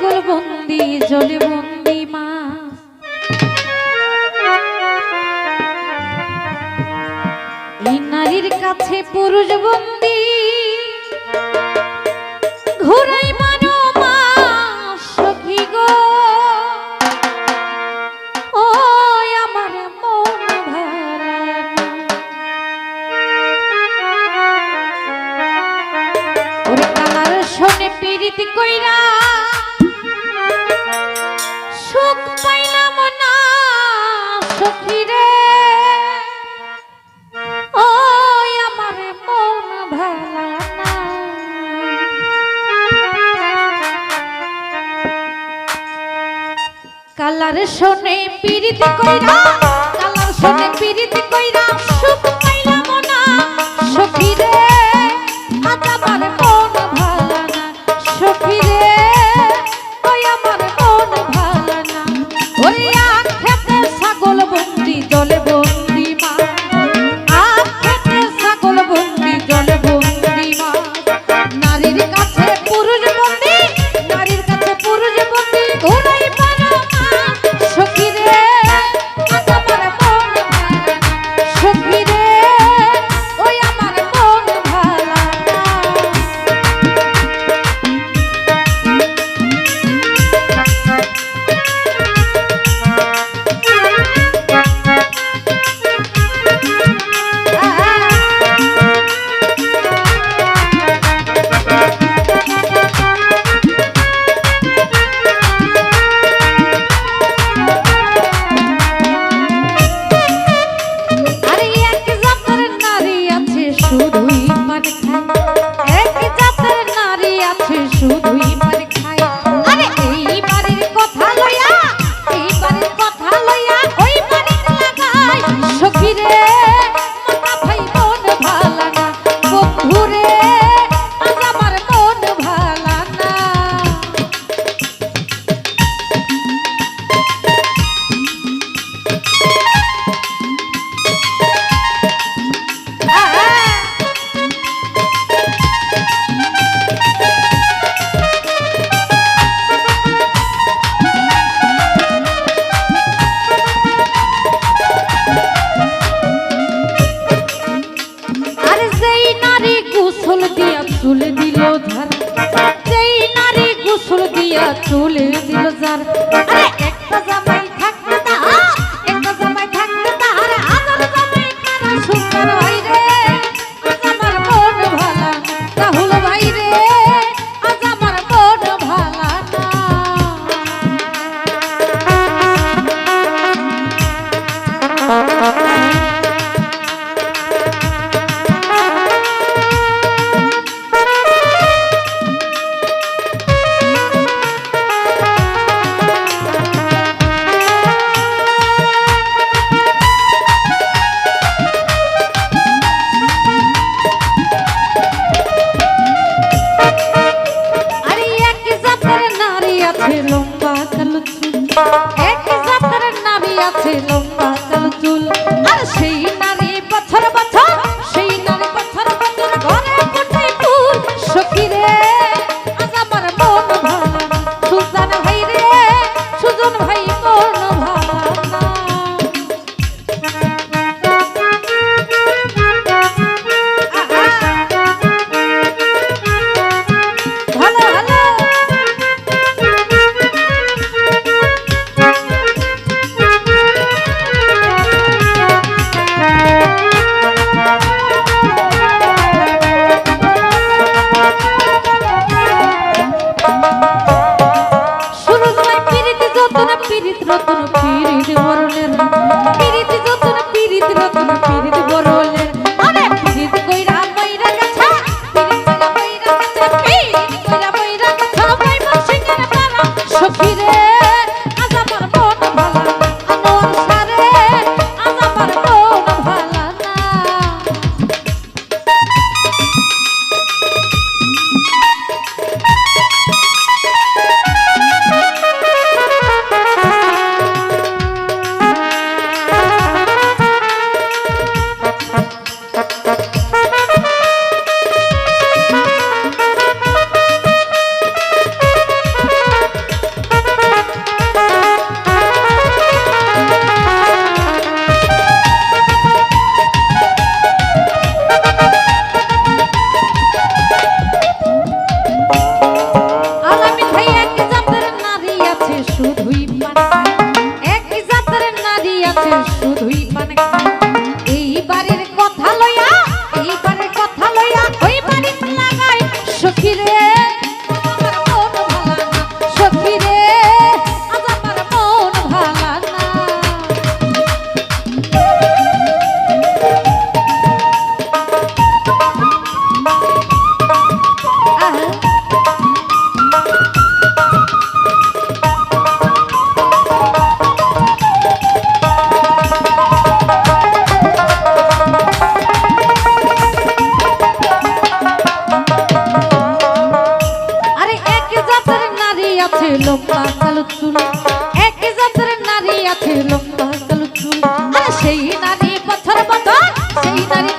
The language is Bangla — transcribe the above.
ছাগল বন্দি, জলে বন্দি এই নারীর কাছে পুরুষ বন্দি। ঘুরাই মানো মা, সখী গো। ও আমার মন ভালা শোনে পীড়িত কইরা কালার শোনে পিড়িতে কইরা কালার শোনে পিড়িতে কইরা সুখ চুল দিল ধার যেই নারী গোসল দিয়া চুল দিল যার আরে একটা জামাই থাকতে তাহার, একটা জামাই থাকতে তাহার হাজার জামাই কারা সুন্দর ভাই রে। আমার মন ভালা। রাহুল ভাই রে। আজ আমার মন ভালা না। সেই নারী পথর পথর সেই নারী